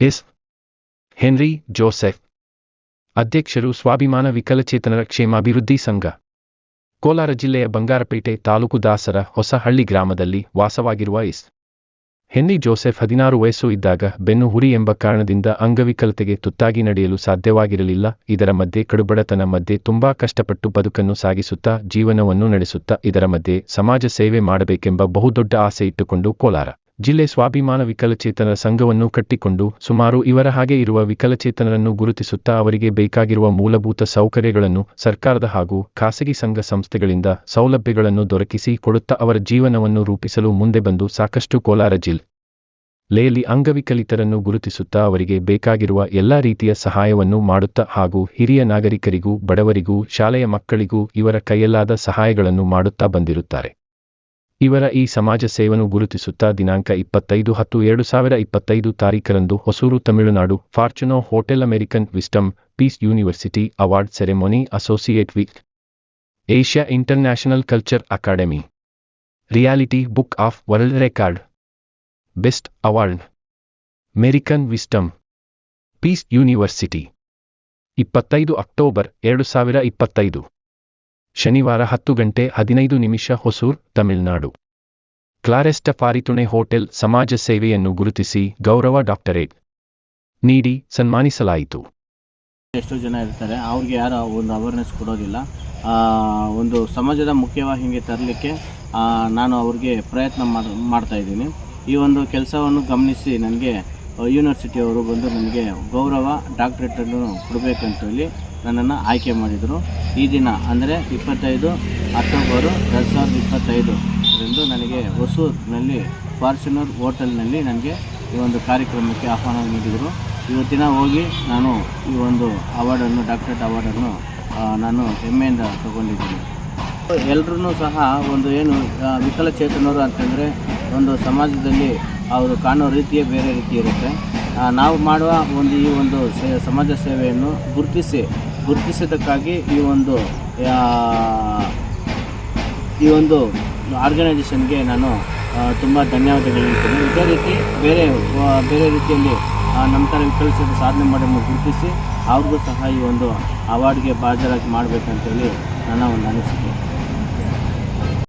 S. Henry Joseph. ಅಧ್ಯಕ್ಷರು ಸ್ವಾಭಿಮಾನ ವಿಕಲಚೇತನರ ಕ್ಷೇಮಾಭಿವೃದ್ಧಿ ಸಂಘ. ಕೋಲಾರ ಜಿಲ್ಲೆಯ ಬಂಗಾರಪೇಟೆ ತಾಲೂಕು ದಾಸರ ಹೊಸಹಳ್ಳಿ ಗ್ರಾಮದಲ್ಲಿ ವಾಸವಾಗಿರುವ ಎಸ್. ಹೆನ್ರಿ ಜೋಸೆಫ್ ಹದಿನಾರು ವಯಸ್ಸು ಇದ್ದಾಗ ಬೆನ್ನು ಹುರಿ ಎಂಬ ಕಾರಣದಿಂದ ಅಂಗವಿಕಲತೆಗೆ ತುತ್ತಾಗಿ ನಡೆಯಲು ಸಾಧ್ಯವಾಗಿರಲಿಲ್ಲ. ಇದರ ಮಧ್ಯೆ ಕಡುಬಡತನ ಮಧ್ಯೆ ತುಂಬಾ ಕಷ್ಟಪಟ್ಟು ಬದುಕನ್ನು ಸಾಗಿಸುತ್ತಾ ಜೀವನವನ್ನು ನಡೆಸುತ್ತಾ ಇದರ ಮಧ್ಯೆ ಸಮಾಜ ಸೇವೆ ಮಾಡಬೇಕೆಂಬ ಬಹುದೊಡ್ಡ ಆಸೆ ಇಟ್ಟುಕೊಂಡು ಕೋಲಾರ. ಜಿಲ್ಲೆ ಸ್ವಾಭಿಮಾನ ವಿಕಲಚೇತನರ ಸಂಘವನ್ನು ಕಟ್ಟಿಕೊಂಡು ಸುಮಾರು ಇವರ ಹಾಗೆ ಇರುವ ವಿಕಲಚೇತನರನ್ನು ಗುರುತಿಸುತ್ತಾ ಅವರಿಗೆ ಬೇಕಾಗಿರುವ ಮೂಲಭೂತ ಸೌಕರ್ಯಗಳನ್ನು ಸರ್ಕಾರದ ಹಾಗೂ ಖಾಸಗಿ ಸಂಘ ಸಂಸ್ಥೆಗಳಿಂದ ಸೌಲಭ್ಯಗಳನ್ನು ದೊರಕಿಸಿ ಕೊಡುತ್ತಾ ಅವರ ಜೀವನವನ್ನು ರೂಪಿಸಲು ಮುಂದೆ ಬಂದು ಸಾಕಷ್ಟು ಕೋಲಾರ ಜಿಲ್ಲೆ ಲೇಲಿ ಅಂಗವಿಕಲಿತರನ್ನು ಗುರುತಿಸುತ್ತಾ ಅವರಿಗೆ ಬೇಕಾಗಿರುವ ಎಲ್ಲಾ ರೀತಿಯ ಸಹಾಯವನ್ನು ಮಾಡುತ್ತಾ ಹಾಗೂ ಹಿರಿಯ ನಾಗರಿಕರಿಗೂ, ಬಡವರಿಗೂ, ಶಾಲೆಯ ಮಕ್ಕಳಿಗೂ ಇವರ ಕೈಯಲ್ಲಾದ ಸಹಾಯಗಳನ್ನು ಮಾಡುತ್ತಾ ಬಂದಿರುತ್ತಾರೆ. ಇವರ ಈ ಸಮಾಜ ಸೇವನ್ನು ಗುರುತಿಸುತ್ತಾ ದಿನಾಂಕ ಇಪ್ಪತ್ತೈದು ಹತ್ತು ಎರಡು ಸಾವಿರ ಇಪ್ಪತ್ತೈದು ತಾರೀಖರಂದು Hosur, Tamil Nadu, fortune hotel American wisdom peace university award ceremony associate with Asia international culture academy. Reality book of world record. Best award. American wisdom peace university. ಇಪ್ಪತ್ತೈದು ಅಕ್ಟೋಬರ್ ಎರಡು ಸಾವಿರ ಇಪ್ಪತ್ತೈದು. ಶನಿವಾರ ಹತ್ತು ಗಂಟೆ ಹದಿನೈದು ನಿಮಿಷ ಹೊಸೂರ್, ತಮಿಳುನಾಡು. ಕ್ಲಾರೆಸ್ಟಫಾರಿತುಣೆ ಹೋಟೆಲ್ ಸಮಾಜ ಸೇವೆಯನ್ನು ಗುರುತಿಸಿ ಗೌರವ ಡಾಕ್ಟರೇಟ್. ನೀಡಿ ಸನ್ಮಾನಿಸಲಾಯಿತು. ಎಷ್ಟೋ ಜನ ಇರ್ತಾರೆ, ಅವ್ರಿಗೆ ಯಾರು ಒಂದು ಅವೇರ್ನೆಸ್ ಕೊಡೋದಿಲ್ಲ. ಒಂದು ಸಮಾಜದ ಮುಖ್ಯವಾಹಿನಿಗೆ ತರಲಿಕ್ಕೆ ನಾನು ಅವ್ರಿಗೆ ಪ್ರಯತ್ನ ಮಾಡ್, ಮಾಡ್ತಾ ಇದ್ದೀನಿ. ಈ ಒಂದು ಕೆಲಸವನ್ನು ಗಮನಿಸಿ ನನಗೆ ಯೂನಿವರ್ಸಿಟಿಯವರು ಬಂದು ನನಗೆ ಗೌರವ ಡಾಕ್ಟ್ರೇಟನ್ನು ಕೊಡಬೇಕಂತ ಹೇಳಿ ನನ್ನನ್ನು ಆಯ್ಕೆ ಮಾಡಿದರು. ಈ ದಿನ, ಅಂದರೆ ಇಪ್ಪತ್ತೈದು ಅಕ್ಟೋಬರು ಎರಡು ಸಾವಿರದ ಇಪ್ಪತ್ತೈದು ರಂದು ನನಗೆ ಹೊಸೂರಿನಲ್ಲಿ ಫಾರ್ಚುನರ್ ಹೋಟೆಲ್ನಲ್ಲಿ ನನಗೆ ಈ ಒಂದು ಕಾರ್ಯಕ್ರಮಕ್ಕೆ ಆಹ್ವಾನ ನೀಡಿದರು. ಇವತ್ತಿನ ಹೋಗಿ ನಾನು ಈ ಒಂದು ಅವಾರ್ಡನ್ನು, ಡಾಕ್ಟರೇಟ್ ಅವಾರ್ಡನ್ನು ನಾನು ಹೆಮ್ಮೆಯಿಂದ ತಗೊಂಡಿದ್ದೀನಿ. ಎಲ್ಲರೂ ಸಹ ಒಂದು ಏನು ವಿಕಲಚೇತನರು ಅಂತಂದರೆ ಒಂದು ಸಮಾಜದಲ್ಲಿ ಅವರು ಕಾಣೋ ರೀತಿಯೇ ಬೇರೆ ರೀತಿ ಇರುತ್ತೆ. ನಾವು ಮಾಡುವ ಒಂದು ಈ ಒಂದು ಸಮಾಜ ಸೇವೆಯನ್ನು ಗುರುತಿಸಿ ಗುರುತಿಸಿದ್ದಕ್ಕಾಗಿ ಈ ಒಂದು ಈ ಒಂದು ಆರ್ಗನೈಸೇಷನ್ಗೆ ನಾನು ತುಂಬ ಧನ್ಯವಾದಗಳು ಹೇಳ್ತೀನಿ. ಇದೇ ರೀತಿ ಬೇರೆ ಬೇರೆ ರೀತಿಯಲ್ಲಿ ನಮ್ಮ ಥರ ವಿಕಲಿಸಿದ ಸಾಧನೆ ಮಾಡಿ ಗುರುತಿಸಿ ಅವ್ರಿಗೂ ಸಹ ಈ ಒಂದು ಅವಾರ್ಡ್ಗೆ ಬಾಜರಾಗಿ ಮಾಡಬೇಕಂತೇಳಿ ನನ್ನ ಒಂದು ಅನಿಸಿಕೆ.